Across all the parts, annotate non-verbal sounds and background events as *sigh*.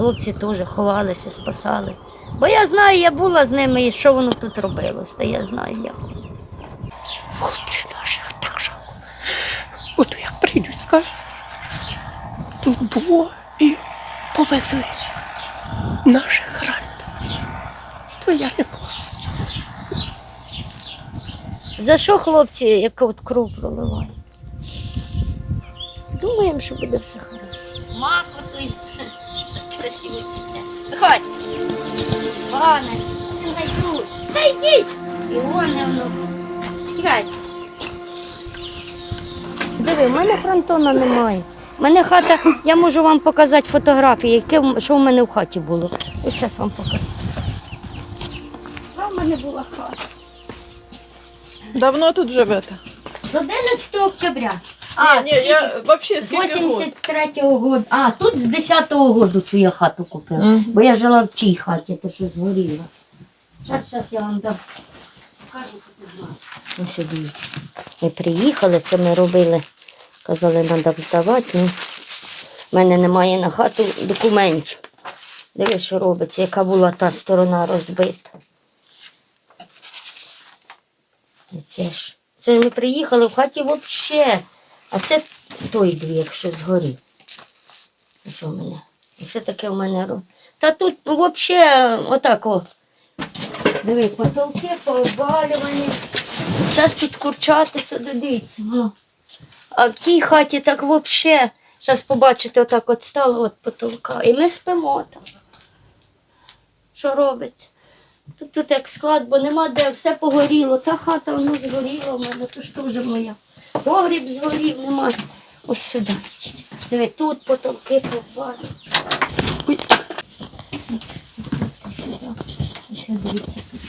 Хлопці теж ховалися, спасали. Бо я знаю, я була з ними і що воно тут робилось, та я знаю як. Хлопці наших так жалко. Ото як прийдуть, скажуть, тут було і повезли наших ранених. То я не можу. За що хлопці, як от кров проливають? Думаємо, що буде все хорошо. Виходь. Пане, не знайдуть. Та йдіть. І вони воно. Тікай. Диви, в мене фронтона немає. У мене хата, я можу вам показати фотографії, яке, що в мене в хаті було. І зараз вам покажу. Що в мене була хата? Давно тут живете? З 11 октября. Ні, ні, я взагалі З скільки год? 83-го року. А, тут з 10-го року цю я хату купила. Мгм. Бо я жила в цій хаті, то що згоріла. Зараз, зараз я вам дам. Покажу, що тут Ось дивіться. Ми приїхали, це ми робили. Казали, треба здавати. Ну, в мене немає на хату документів. Диви, що робиться, яка була та сторона розбита. І це ж. Це ж ми приїхали в хаті взагалі. А це той двір, що згорів. Це в мене. І це таке в мене. Та тут взагалі отак о. Диви, потолки пообвалювані. Зараз тут курчати сюди, дивіться. воно. А в тій хаті так взагалі. Зараз побачите, отак от стало от потолка. І ми спимо там. Що робиться? Тут, тут як склад, бо нема де, все погоріло. Та хата воно згоріла в мене, то ж теж моя. Погріб згорів, нема. Ось сюди. Диви, тут потолки тут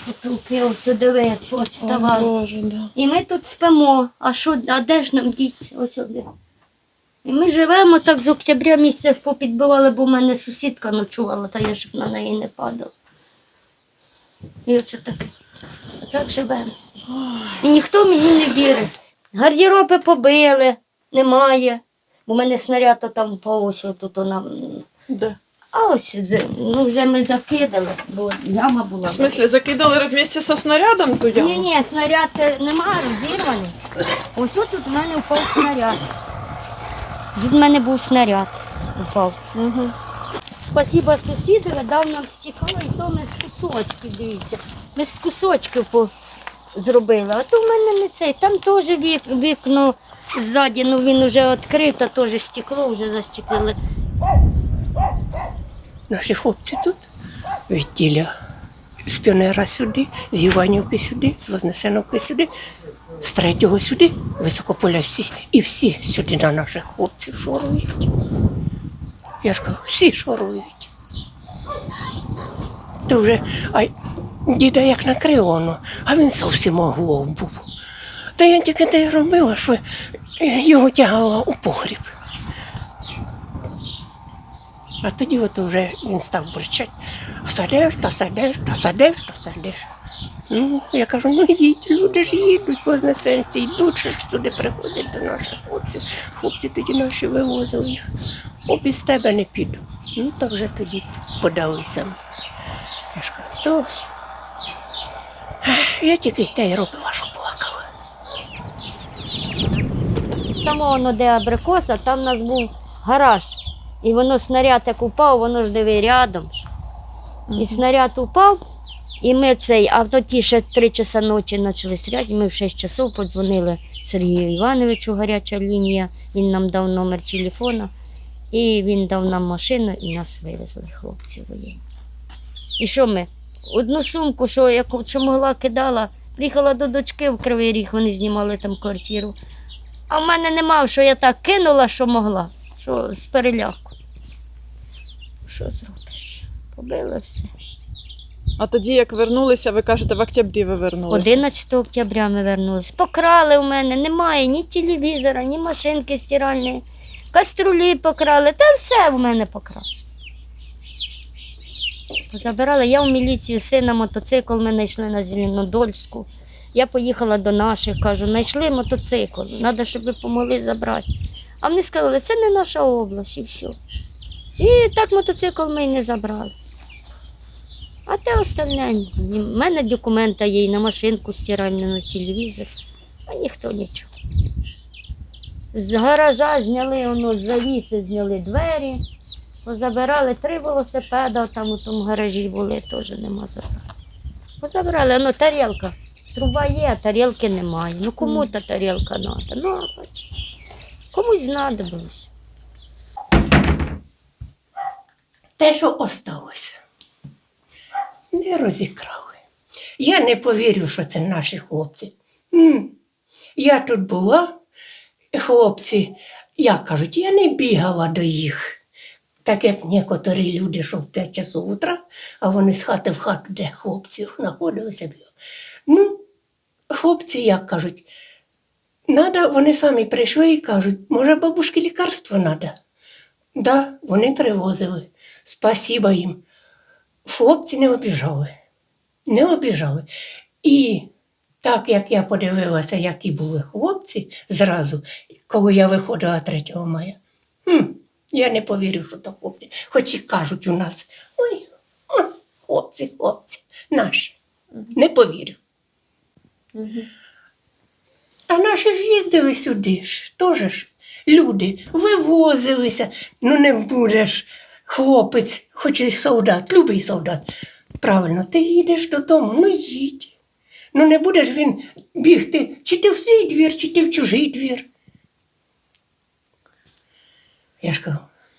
потолки, ось диви, як О. Боже, да. І ми тут спимо. А що, а де ж нам діться? Ось сюди. І ми живемо так з октября місяця попідбивали, бо в мене сусідка ночувала, та я щоб на неї не падала. І оце так. Так живемо. І ніхто мені не вірить. Гардероби побили, немає. Бо в мене снаряд там по ось тут вона. Де? А ось з- ну, вже ми закидали, бо яма була. В смислі, закидали вместе со снарядом ту яму? Ні, ні, снаряд е, немає, розірваний. Ось тут в мене впав снаряд. Від мене був снаряд. Упав. Угу. Спасіба сусідові дав нам стекло, і то ми з кусочків, дивіться. Ми з кусочків по... зробили. А то в мене не цей. Там теж вік... вікно ззаді, ну він вже відкрив, та теж стекло вже застеклили. Наші хлопці тут від тіля з піонера сюди, з Іванівки сюди, з Вознесеновки сюди, з третього сюди, високополя всі, і всі сюди на наших хлопців шорують. Я ж кажу, всі шорують. То вже, а діда як накрило, ну, а він зовсім оглох був. Та я тільки те й робила, що його тягала у погріб. А тоді от вже він став бурчати. А садиш, та садиш, та садиш, та садиш. Ну, я кажу, ну їдь, люди ж їдуть, вознесенці, йдуть, що ж туди приходять до наших хлопців. Хлопці тоді наші вивозили їх. О, без тебе не піду. Ну, то вже тоді подалися. Я ж кажу, то я тільки те й робила, що плакала. Там воно де абрикоса, там у нас був гараж. І воно снаряд як упав, воно ж диви рядом. І снаряд упав, і ми цей, а тоді ще три часа ночі почали стріляти, ми в 6 часов подзвонили Сергію Івановичу, гаряча лінія, він нам дав номер телефона, і він дав нам машину і нас вивезли, хлопці воєнні. І що ми? Одну сумку, що, яку, що могла, кидала, приїхала до дочки в Кривий Ріг, вони знімали там квартиру. А в мене нема, що я так кинула, що могла, що з переляку. Що зробиш? Побили все. А тоді, як вернулися, ви кажете, в октябрі ви вернулися. 11 октября ми вернулись. Покрали у мене, немає ні телевізора, ні машинки стиральної, каструлі покрали, та все в мене покрали. Позабирали. Я в міліцію сина мотоцикл ми знайшли на Зеленодольську. Я поїхала до наших, кажу, знайшли мотоцикл, треба, щоб ви помогли забрати. А вони сказали, це не наша область і все. І так мотоцикл ми не забрали. А те остальне, в мене документи є і на машинку стиральну, на телевізор, а ніхто нічого. З гаража зняли воно, з завіси зняли двері, позабирали три велосипеда, там у тому гаражі були, теж нема забрали. Позабрали, ну тарілка. Труба є, а тарілки немає. Ну кому та тарілка треба? Ну, а комусь знадобилось. Те, що осталося, не розікрали. Я не повірю, що це наші хлопці. Я тут була, хлопці, як кажуть, я не бігала до їх. Так як некоторі люди, що в 5 часов утра, а вони з хати в хату, де хлопці знаходилися. Ну, хлопці, як кажуть, надо, вони самі прийшли і кажуть, може, бабушки лікарство треба. Да, вони привозили. Спасіба їм. Хлопці не обіжали. Не обіжали. І так як я подивилася, які були хлопці зразу, коли я виходила 3 мая, я не повірю, що то хлопці. Хоч і кажуть у нас, ой, хлопці, хлопці, наші. Не повірю. А наші ж їздили сюди ж, теж ж люди вивозилися. Ну не будеш хлопець, хоч і солдат, любий солдат. Правильно, ти їдеш додому, ну їдь. Ну не будеш він бігти, чи ти в свій двір, чи ти в чужий двір. Я ж кажу,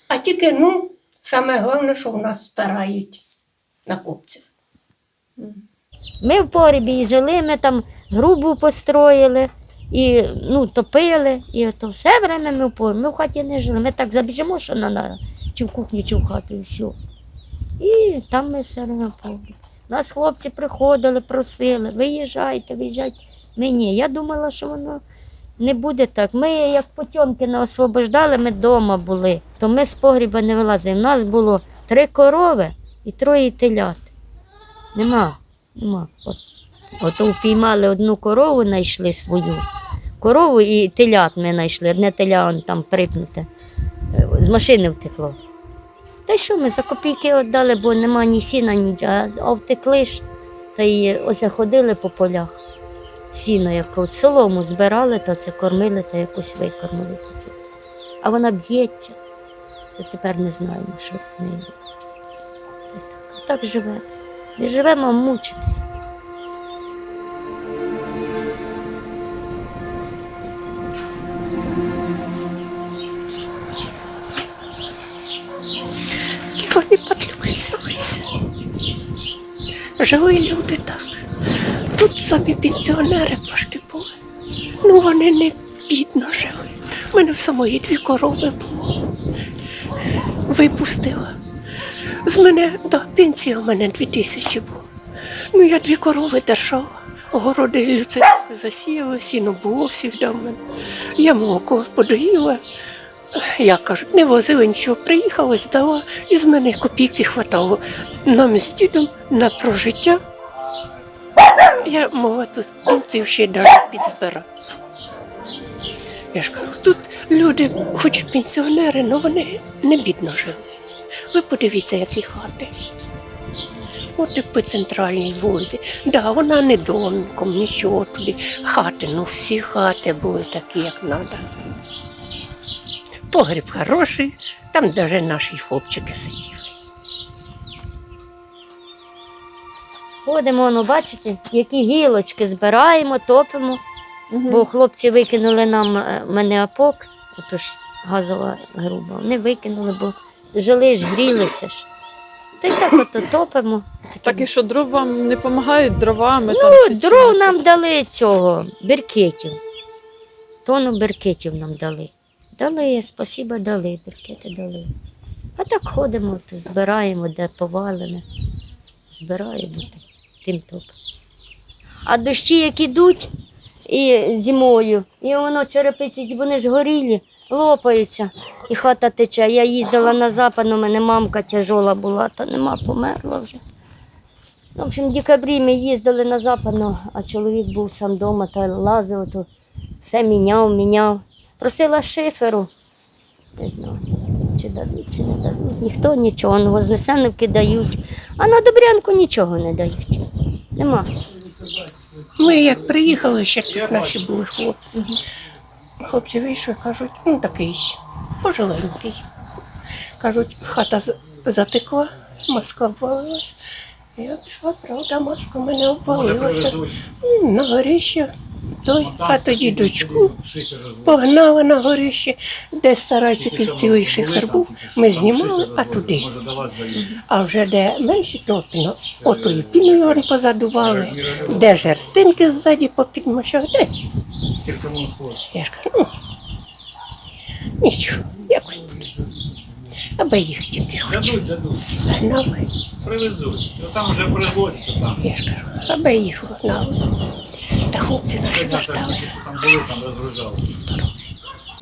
а тільки, ну, саме головне, що в нас спирають на хлопців. Ми в погребі і жили, ми там грубу построїли, і ну, топили, і то все время ми в погребі. Ми в хаті не жили. Ми так забіжимо, що на, чи в кухню, чи в хату, і все. І там ми все время в погребі. Нас хлопці приходили, просили, виїжджайте, виїжджайте. Ми ні. Я думала, що воно не буде так. Ми, як Потьомкіна освобождали, ми вдома були, то ми з погріба не вилазили. У нас було три корови і троє телят. Нема, нема. От, от упіймали одну корову, знайшли свою. Корову і телят ми знайшли. Одне теля он там припнуте. З машини втекло. Та й що ми за копійки віддали, бо нема ні сіна, ні а втекли ж. Та й ось ходили по полях. Сіно, як от солому збирали, та це кормили та якось викормили. таке. А вона б'ється, то тепер не знаємо, що з нею. Так, так живе. Не живемо, мучимося. І вони подлюбилися. Жили люди. Тут самі пенсіонери пошти були. Ну вони не бідно жили. У мене в самої дві корови було. Випустила. З мене до пенсії у мене дві тисячі було. Ну я дві корови держала. Огороди люце засіяли, сіно було завжди в мене. Я молоко подоїла. Як кажуть, не возили нічого, приїхала, здала, і з мене копійки хватало нам з дідом на прожиття. Я могла тут пенсію ще навіть підзбирати. Я ж кажу, тут люди, хоч пенсіонери, але вони не бідно жили. Ви подивіться, які хати. От і по центральній вулиці. Да, вона не домиком, нічого туди. Хати, ну всі хати були такі, як треба. Погріб хороший, там навіть наші хлопчики сиділи. Ходимо, ну, бачите, які гілочки збираємо, топимо. Бо хлопці викинули нам е, мене опок, отож газова груба. Вони викинули, бо жили ж, грілися ж. Та й так ото топимо. Так і що дров вам не допомагають дровами? там, Ну, чи дров нам дали цього, беркетів. Тону беркетів нам дали. Дали, спасіба дали, беркети дали. А так ходимо, то збираємо, де повалене. Збираємо так, тим топом. А дощі, як ідуть і зимою, і воно черепиці, вони ж горілі, лопаються, і хата тече. Я їздила на запад, у мене мамка тяжола була, та нема, померла вже. Ну, В общем, в декабрі ми їздили на западну, а чоловік був сам вдома та лазив, то все міняв, міняв. Просила шиферу. Не знаю, дадуть чи не дадуть. Ніхто нічого, ну Вознесеновки дають, а на Добрянку нічого не дають. Нема. Ми як приїхали, ще тут наші були хлопці. Хлопці вийшли, кажуть, ну такий пожиленький. Кажуть, хата затекла, маска обвалилась. Я пішла, правда, маска в мене обвалилася. На горище. Той, а тоді дочку погнали на горище, де сарайчиків цілий шифер був. Ми знімали, а туди. А вже де менші, то піно, отою піною позадували, де жерстинки ззаді попідмашав, де. Я ж кажу, ну, нічого, якось буде. Аби їх тільки хоч. Дадуть, дадуть. Гнали, Привезуть. Ну там вже привозять, я ж кажу, аби їх гнали. Та хлопці наші верталися. Там були, там розгружали. Здорово.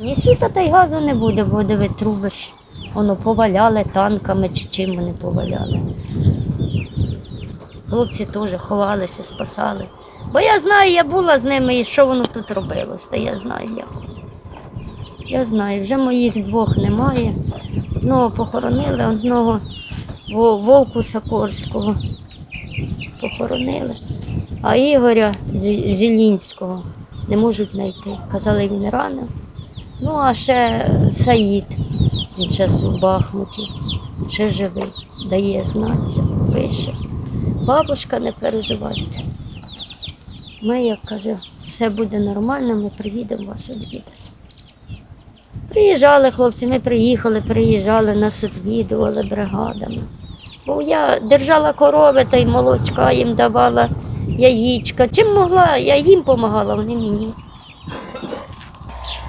Ні світа та й газу не буде, бо диви труби ж. Воно поваляли танками чи чим вони поваляли. Хлопці теж ховалися, спасали. Бо я знаю, я була з ними і що воно тут робилось, та я знаю як. Я знаю, вже моїх двох немає. Одного похоронили, одного Вовку Сокорського похоронили, а Ігоря Зі- Зілінського не можуть знайти. Казали, він ранив. Ну, а ще Саїд, він зараз у Бахмуті, ще живий, дає знатися, пише. Бабушка, не переживайте. Ми, як каже, все буде нормально, ми приїдемо вас відвідати. Приїжджали хлопці, ми приїхали, приїжджали, нас відвідували бригадами. Бо я держала корови та й молочка їм давала, яєчка. Чим могла, я їм допомагала, вони мені.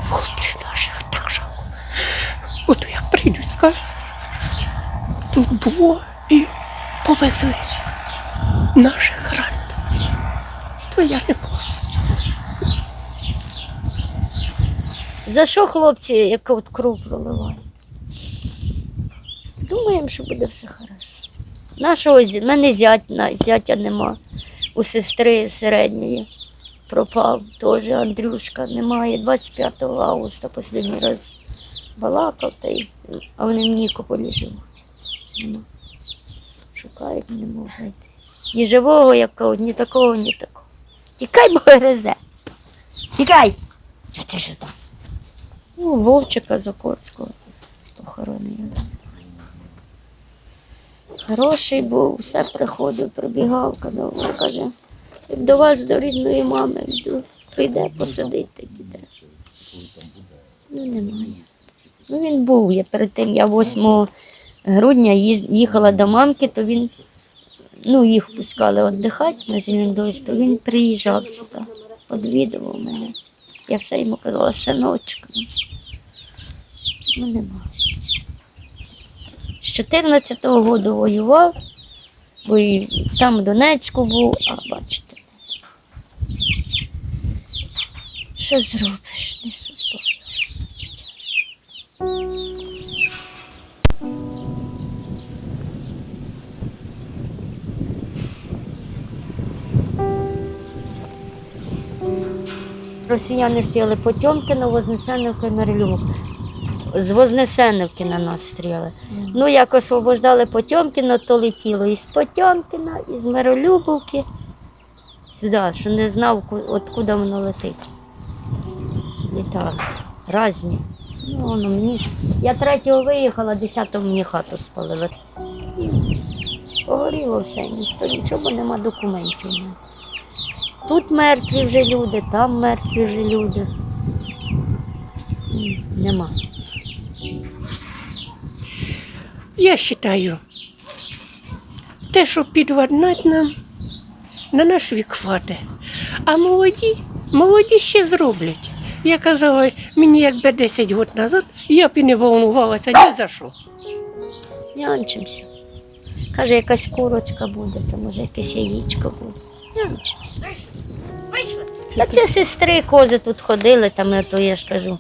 Хлопці наших так жалко. Ото як прийдуть, скажуть, тут було і повезли наших ран. То я не можу. За що хлопці, як от кров проливають? Думаємо, що буде все хорошо. Нашого мене зять, зятя нема. У сестри середньої пропав теж Андрюшка немає. 25 августа останній раз балакав, та й, а вони в Нікополі живуть. Шукають, не можуть. Ні живого, якого, ні такого, ні такого. Тікай, бо гризе. Тікай! Що ти ж там? Ну, Вовчика Закорського похоронили. Хороший був, все приходив, прибігав, казав, каже, до вас до рідної мами йду, прийде посадити, піде. Ну, немає. Ну, він був. Я перед тим, я 8 грудня їхала до мамки, то він, ну, їх пускали віддихати на Зелендойсь, то він приїжджав сюди, відвідував мене. Я все йому казала, синочок. Ну, нема. З 14-го року воював, бо і там в Донецьку був, а бачите. Що зробиш? Не судьба. Росіяни стріли Потьомкіно, Вознесеновки, Мерлюк. З Вознесеновки на нас стріли. Ну, як освобождали Потьомкіно, то летіло із Потьомкіна, із Миролюбовки. Сюди, що не знав, ку- откуда воно летить. Літали. Разні. Ну, воно мені ж. Я третього виїхала, десятого мені хату спалили. Погоріло все, ніхто нічого, нема документів. Тут мертві вже люди, там мертві вже люди. Нема. Я вважаю, те, що підваднать нам, на наш вік хватить. А молоді, молоді ще зроблять. Я казала, мені якби 10 років назад, я б і не волнувалася ні за що. Нянчимося. Каже, якась курочка буде, то може якесь яєчко буде. Нянчимося. Та це сестри кози тут ходили, там, я то я ж кажу,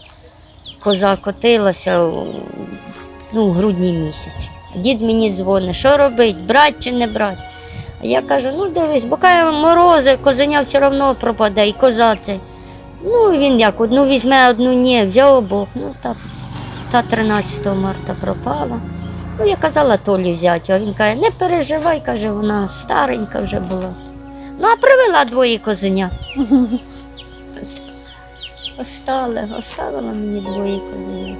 коза котилася ну, в грудні місяці. Дід мені дзвонить, що робить, брати чи не брати. А я кажу, ну дивись, бо каже, морози, козеня все одно пропаде, і коза це. Ну, він як, одну візьме, одну ні, взяв обох. Ну так, та 13 марта пропала. Ну, я казала Толі взяти, а він каже, не переживай, каже, вона старенька вже була. Ну, а привела двоє козеня. *laughs* Остали, оставила мені двоє козеня.